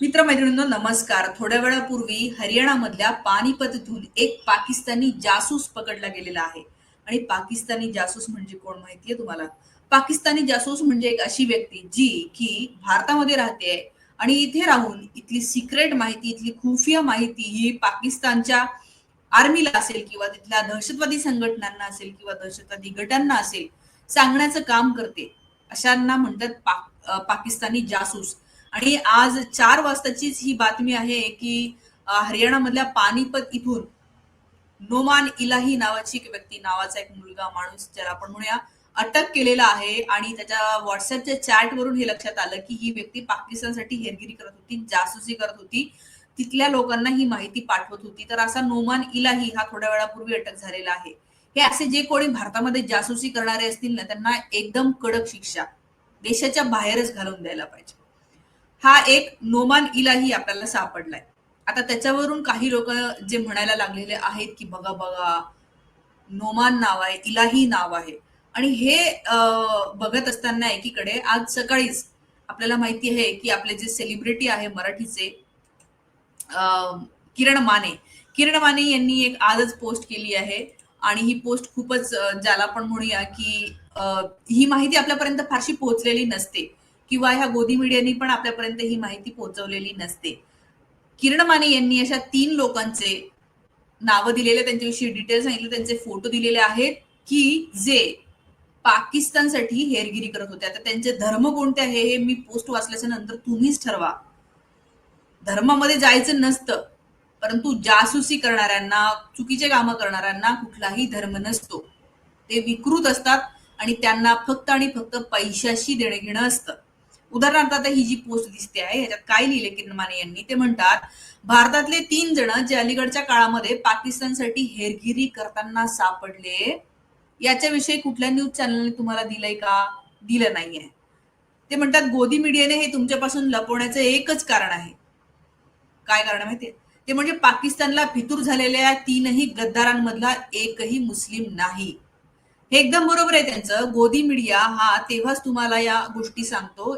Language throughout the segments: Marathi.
मित्रमैत्रिणींनो नमस्कार. थोड्या वेळापूर्वी हरियाणामधल्या पानिपतहून एक पाकिस्तानी जासूस पकडला गेलेला आहे. आणि पाकिस्तानी जासूस म्हणजे कोण माहितीये तुम्हाला? पाकिस्तानी जासूस म्हणजे एक अशी व्यक्ती जी की भारतामध्ये राहते आणि इथे राहून इथली सिक्रेट माहिती इथली खुफिया माहिती ही पाकिस्तानच्या आर्मीला असेल किंवा तिथल्या दहशतवादी संघटनांना असेल किंवा दहशतवादी गटांना असेल सांगण्याचं काम करते. अशांना म्हणतात पाक पाकिस्तानी जासूस. आणि आज चार वाजताचीच ही बातमी आहे की हरियाणामधल्या पानिपत इथून नोमान इलाही नावाची एक व्यक्ती नावाचा एक मुलगा माणूस ज्याला आपण म्हणूया अटक केलेला आहे. आणि त्याच्या व्हॉट्सअपच्या चॅट वरून हे लक्षात आलं की ही व्यक्ती पाकिस्तानसाठी हेरगिरी करत होती जासूसी करत होती. तिथल्या लोकांना ही माहिती पाठवत होती. तर असा नोमान इलाही हा थोड्या वेळापूर्वी अटक झालेला आहे. हे असे जे कोणी भारतामध्ये जासूसी करणारे असतील ना त्यांना एकदम कडक शिक्षा देशाच्या बाहेरच घालून द्यायला पाहिजे. हा एक नोमान इलाही आपल्याला सापडलाय. आता त्याच्यावरून काही लोक जे म्हणायला लागलेले आहेत की बघा बघा नोमान नाव आहे इलाही नाव आहे. आणि हे बघत असताना एकीकडे आज सकाळीच आपल्याला माहिती आहे की आपले जे सेलिब्रिटी आहे मराठीचे किरण माने. किरण माने यांनी एक आजच पोस्ट केली आहे आणि ही पोस्ट खूपच ज्याला आपण म्हणूया की ही माहिती आपल्यापर्यंत फारशी पोहोचलेली नसते. किंवा ह्या गोदी मीडियानी पण आपल्यापर्यंत ही माहिती पोहोचवलेली नसते. किरण माने यांनी अशा तीन लोकांचे नावं दिलेले त्यांच्याविषयी डिटेल सांगितले त्यांचे फोटो दिलेले आहेत की जे पाकिस्तानसाठी हेरगिरी करत होते. आता त्यांचे धर्म कोणते आहे हे मी पोस्ट वाचल्याच्या नंतर तुम्हीच ठरवा. धर्मामध्ये जायचं नसतं परंतु जासूसी करणाऱ्यांना चुकीचे कामं करणाऱ्यांना कुठलाही धर्म नसतो. ते विकृत असतात आणि त्यांना फक्त आणि फक्त पैशाशी देणं घेणं असतं. उदाहरणार्थ आता ही जी पोस्ट दिसते आहे याच्यात काय लिहिले किरण माने यांनी? ते म्हणतात भारतातले तीन जण जे अलीकडच्या काळामध्ये पाकिस्तानसाठी हेरगिरी करताना सापडले याच्याविषयी कुठल्या न्यूज चॅनलने तुम्हाला दिलंय का? दिलं नाहीये. ते म्हणतात गोदी मीडियाने हे तुमच्यापासून लपवण्याचं एकच कारण आहे. काय कारण माहितीये ते म्हणजे पाकिस्तानला फितूर झालेल्या तीनही गद्दारांमधला एकही मुस्लिम नाही. हे एकदम बरोबर आहे त्यांचं. गोदी मीडिया हा तेव्हाच तुम्हाला या गोष्टी सांगतो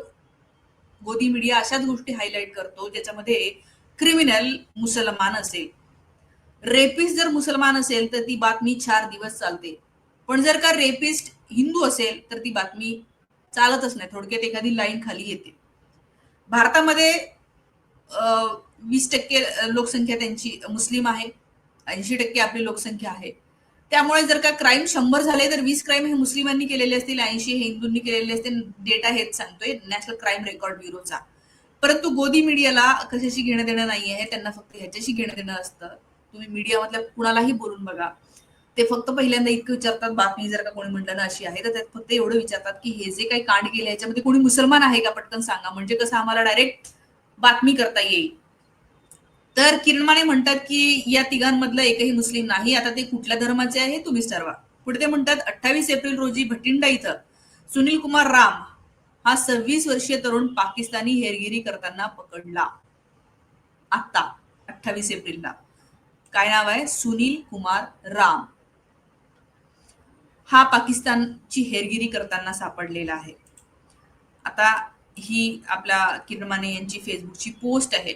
गोदी मीडिया अशाच गोष्टी हायलाईट करतो ज्याच्यामध्ये क्रिमिनल मुसलमान असेल. रेपिस्ट जर मुसलमान असेल तर ती बातमी चार दिवस चालते. पण जर का रेपिस्ट हिंदू असेल तर ती बातमी चालतच नाही. थोडक्यात एखादी लाईन खाली येते. भारतामध्ये वीस टक्के लोकसंख्या त्यांची मुस्लिम आहे. ऐंशी टक्के आपली लोकसंख्या आहे. त्यामुळे जर का क्राईम शंभर झाले तर वीस क्राईम हे मुस्लिमांनी केलेले असतील ऐंशी हे हिंदूंनी केलेले असतील डेटा हेच सांगतोय नॅशनल क्राईम रेकॉर्ड ब्युरोचा परंतु गोदी मीडियाला कशाशी घेणं देणं नाही आहे त्यांना फक्त ह्याच्याशी घेणं देणं असतं. तुम्ही मीडियामधल्या कुणालाही बोलून बघा. ते फक्त पहिल्यांदा इतकं विचारतात बातमी जर का कोणी म्हटलं ना अशी आहे तर त्यात फक्त एवढं विचारतात की हे जे काही कांड केले याच्यामध्ये कोणी मुसलमान आहे का? पटकन सांगा. म्हणजे कसं आम्हाला डायरेक्ट बातमी करता येईल. तर किरण माने म्हणतात की या तिघांमधलं एकही मुस्लिम नाही. आता ते कुठल्या धर्माचे आहे तुम्हीच ठरवा. पुढे ते म्हणतात अठ्ठावीस एप्रिल रोजी भटिंडा इथं सुनील कुमार राम हा सव्वीस वर्षीय तरुण पाकिस्तानी हेरगिरी करताना पकडला. आता अठ्ठावीस एप्रिलला. काय नाव आहे? सुनील कुमार राम. हा पाकिस्तानची हेरगिरी करताना सापडलेला आहे. आता ही आपल्या किरमाने यांची फेसबुकची पोस्ट आहे.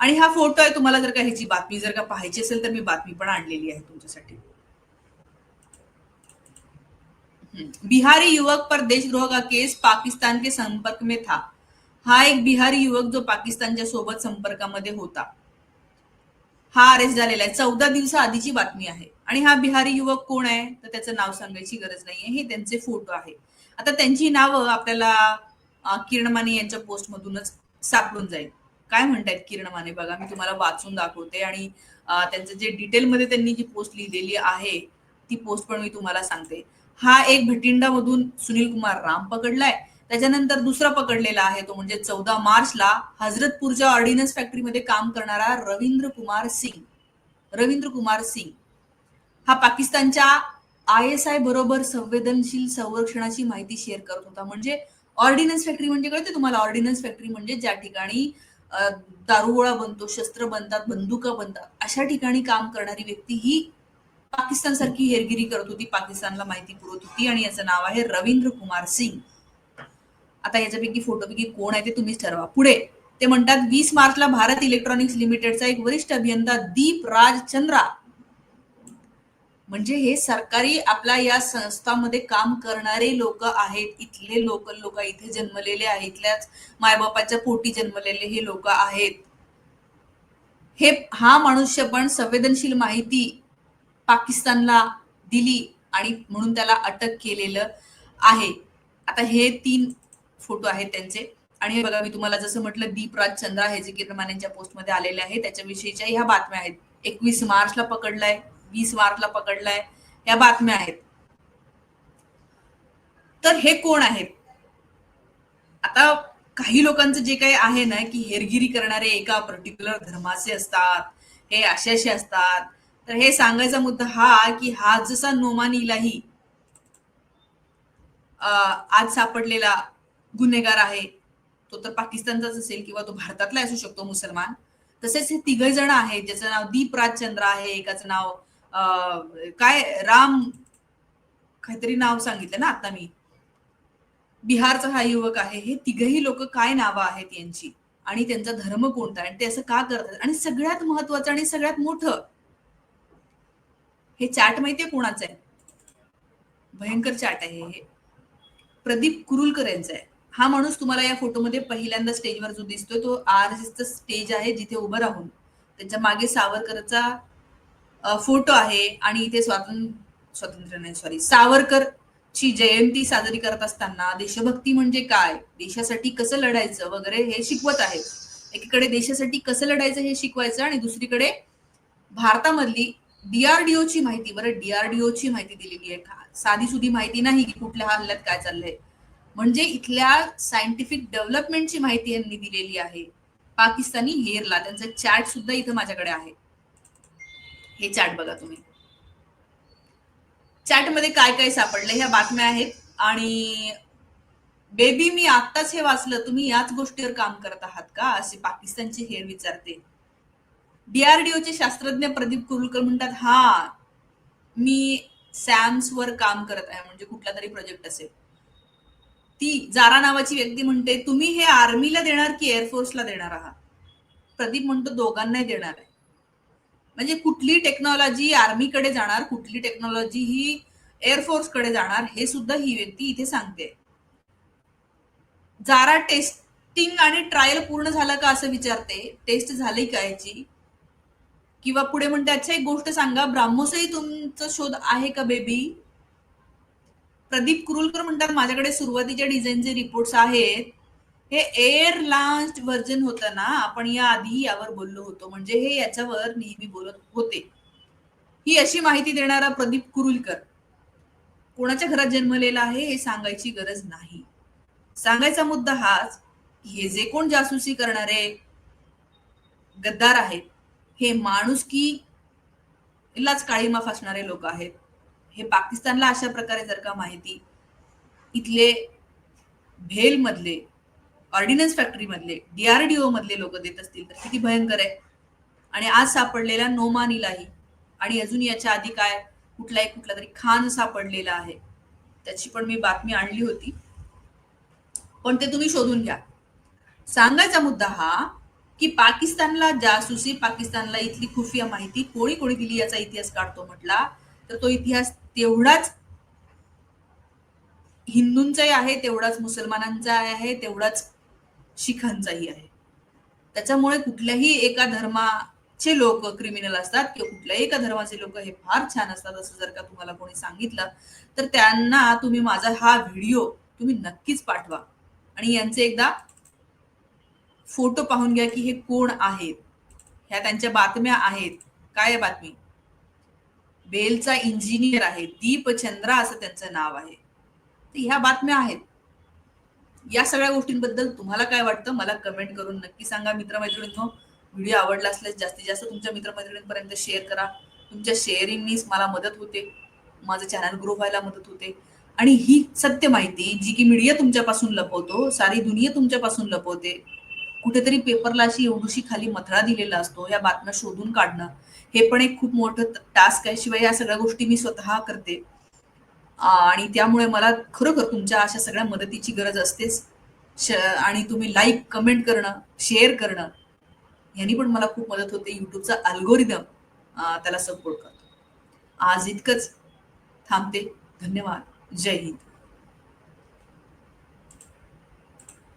आणि हा फोटो आहे तुम्हाला जर का ह्याची बातमी जर का पाहायची असेल तर मी बातमी पण आणलेली आहे तुमच्यासाठी. बिहारी युवक पर देशद्रोह का केस पाकिस्तान के संपर्क में था? हा एक बिहारी युवक जो पाकिस्तानच्या सोबत संपर्कामध्ये होता. हा अरेस्ट झालेला आहे. चौदा दिवसा आधीची बातमी आहे. आणि हा बिहारी युवक कोण आहे? तर त्याचं नाव सांगायची गरज नाहीये हे त्यांचे फोटो आहे. आता त्यांची नावं आपल्याला किरण माने यांच्या पोस्ट मधूनच सापडून जाईल. काय म्हणतायत किरण माने? बघा मी तुम्हाला वाचून दाखवते आणि त्यांचं जे डिटेलमध्ये त्यांनी जी पोस्ट लिहिलेली आहे ती पोस्ट पण मी तुम्हाला सांगते. हा एक भटिंडा मधून सुनील कुमार राम पकडलाय. त्याच्यानंतर दुसरा पकडलेला आहे तो म्हणजे चौदा मार्चला हजरतपूरच्या ऑर्डिनन्स फॅक्टरीमध्ये काम करणारा रवींद्र कुमार सिंग. रवींद्र कुमार सिंग. हा पाकिस्तानच्या आय एस आय बरोबर संवेदनशील संरक्षणाची माहिती शेअर करत होता. म्हणजे ऑर्डिनन्स फॅक्टरी म्हणजे कळते तुम्हाला ऑर्डिनन्स फॅक्टरी म्हणजे ज्या ठिकाणी दारुगोळा बनतो शस्त्र बनतात बंदुका बनतात अशा ठिकाणी काम करणारी व्यक्ती ही पाकिस्तान सारखी हेरगिरी करत होती पाकिस्तानला माहिती पुरवत होती आणि याचं नाव आहे रवींद्र कुमार सिंग. आता याच्यापैकी फोटोपैकी कोण आहे ते तुम्हीच ठरवा. पुढे ते म्हणतात वीस मार्चला भारत इलेक्ट्रॉनिक्स लिमिटेडचा एक वरिष्ठ अभियंता दीप राज चंद्रा. म्हणजे हे सरकारी आपल्या या संस्थामध्ये काम करणारे लोक आहेत इथले लोकल लोक इथे जन्मलेले आहेत इथल्याच मायबापाच्या पोटी जन्मलेले हे लोक आहेत. हे हा मनुष्य पण संवेदनशील माहिती पाकिस्तानला दिली आणि म्हणून त्याला अटक केलेलं आहे. आता हे तीन फोटो आहेत त्यांचे. आणि हे बघा मी तुम्हाला जसं म्हटलं दीपराज चंद्रा हे जे किरमान यांच्या पोस्टमध्ये आलेले आहे. त्याच्याविषयीच्या ह्या बातम्या आहेत. एकवीस मार्चला पकडलाय. वीस मार्चला पकडलाय या बातम्या आहेत. तर हे कोण आहेत? आता काही लोकांचं जे काही आहे ना की हेरगिरी करणारे एका पर्टिक्युलर धर्माचे असतात हे असे असे असतात. तर हे सांगायचा मुद्दा हा की हा जसा नोमान इलाही आज सापडलेला गुन्हेगार आहे तो तर पाकिस्तानचाच असेल किंवा तो भारतातला असू शकतो मुसलमान तसेच हे तिघ जण आहेत ज्याचं नाव दीप राजचंद्र आहे एकाचं नाव काय राम काहीतरी नाव सांगितलं ना आता मी. बिहारचा हा युवक आहे. हे तिघही लोक काय नावं आहेत यांची? आणि त्यांचा धर्म कोणता? आणि ते असं का करतात? आणि सगळ्यात महत्वाचं आणि सगळ्यात मोठं हे चाट माहितीये कोणाचं आहे? भयंकर चॅट आहे हे. प्रदीप कुरुलकर यांचा आहे. हा माणूस तुम्हाला या फोटोमध्ये पहिल्यांदा स्टेजवर जो दिसतोय तो आर एस स्टेज आहे जिथे उभं राहून. त्याच्यामागे सावरकरचा फोटो आहे आणि इथे स्वातंत्र्य स्वातंत्र्य नाही सॉरी सावरकर ची जयंती साजरी करत असताना देशभक्ती म्हणजे काय? देशासाठी कसं लढायचं वगैरे हे शिकवत आहे एकीकडे देशासाठी कसं लढायचं हे शिकवायचं आणि दुसरीकडे भारतामधली डीआरडीओची माहिती बरं डीआरडीओची माहिती दिलेली आहे. साधी सुधी माहिती नाही की कुठल्या हल्ल्यात काय चाललंय. म्हणजे इथल्या सायंटिफिक डेव्हलपमेंटची माहिती यांनी दिलेली आहे. पाकिस्तानी हेरला त्यांचा चॅट सुद्धा इथं माझ्याकडे आहे. हे चॅट बघा तुम्ही. चॅटमध्ये काय काय सापडलं ह्या बातम्या आहेत. आणि बेबी मी आत्ताच हे वाचलं तुम्ही याच गोष्टीवर काम करत आहात का? असे पाकिस्तानचे हेर विचारते. डीआरडीओचे शास्त्रज्ञ प्रदीप कुरुलकर म्हणतात हा मी सॅम्स वर काम करत आहे म्हणजे कुठला तरी प्रोजेक्ट असेल. ती जारा नावाची व्यक्ती म्हणते तुम्ही हे आर्मीला देणार की एअरफोर्सला देणार आहात? प्रदीप म्हणतो दोघांनाही देणार आहे. म्हणजे कुठली टेक्नॉलॉजी आर्मीकडे जाणार कुठली टेक्नॉलॉजी ही एअरफोर्सकडे जाणार हे सुद्धा ही व्यक्ती इथे सांगते. जारा टेस्टिंग आणि ट्रायल पूर्ण झालं का असं विचारते. टेस्ट झाली का याची? किंवा पुढे म्हणते अच्छा एक गोष्ट सांगा ब्राह्मोसही तुमचा शोध आहे का बेबी प्रदीप कुरुलकर म्हणतात माझ्याकडे सुरुवातीच्या डिझाईनचे रिपोर्ट्स आहेत. हे एअर लॉन्च व्हर्जन होतं ना आपण या आधी यावर बोललो होतो. म्हणजे हे याच्यावर नेहमी बोलत होते. ही अशी माहिती देणारा प्रदीप कुरुलकर. कोणाच्या घरात जन्मलेला आहे हे सांगायची गरज नाही. सांगायचा मुद्दा हाच हे जे कोण जासूसी करणारे गद्दार आहेत हे माणुसकी लाच काळीमा फासणारे लोक आहेत. हे पाकिस्तानला अशा प्रकारे जर का माहिती इथले भेल मधले ऑर्डिनन्स फॅक्टरी मधले डीआरडीओ मधले लोक देत असतील तर किती भयंकर आहे. आणि आज सापडलेला नोमानीलाही आणि अजून याच्या आधी काय कुठला एक कुठला तरी खान सापडलेला आहे. त्याची पण मी बातमी आणली होती. पण ते तुम्ही शोधून घ्या. सांगायचा मुद्दा हा की पाकिस्तानला जासूसी पाकिस्तानला इथली खुफिया माहिती कोणी कोणी दिली याचा इतिहास काढतो म्हटला तर तो इतिहास तेवढाच हिंदूंचाही आहे तेवढाच मुसलमानांचा आहे तेवढाच शिखांचाही आहे. त्याच्यामुळे कुठल्याही एका धर्माचे लोक क्रिमिनल असतात किंवा कुठल्याही एका धर्माचे लोक हे फार छान असतात असं जर का तुम्हाला कोणी सांगितलं तर त्यांना तुम्ही माझा हा व्हिडिओ तुम्ही नक्कीच पाठवा. आणि यांचे एकदा फोटो पाहून घ्या की हे कोण आहेत ह्या त्यांच्या बातम्या आहेत. काय बातमी? बेलचा इंजिनियर आहे. दीपचंद्रा असं त्यांचं नाव आहे. तर ह्या बातम्या आहेत. या सगळ्या गोष्टींबद्दल तुम्हाला काय वाटतं? मला कमेंट करून नक्की सांगा. मित्रमैत्रिणींनो व्हिडिओ आवडला असल्यास जास्तीत जास्त तुमच्या मित्रमैत्रिणींपर्यंत शेअर करा. तुमच्या शेअरिंगनीच मला मदत होते. माझं चॅनल ग्रो व्हायला मदत होते. आणि ही सत्य माहिती जी की मीडिया तुमच्यापासून लपवतो सारी दुनिया तुमच्यापासून लपवते कुठेतरी पेपरला अशी एवढीशी खाली मथळा दिलेला असतो या बातम्या शोधून काढणं हे पण एक खूप मोठं टास्क आहे. शिवाय या सगळ्या गोष्टी मी स्वतः करते. आणि त्यामुळे मला खरोखर तुमच्या अशा सगळ्या मदतीची गरज असतेच. श- आणि तुम्ही लाईक कमेंट करणं शेअर करणं यांनी पण मला खूप मदत होते. युट्यूबचा अल्गोरिदम त्याला सपोर्ट करतो. आज इतकंच. थांबते. धन्यवाद. जय हिंद.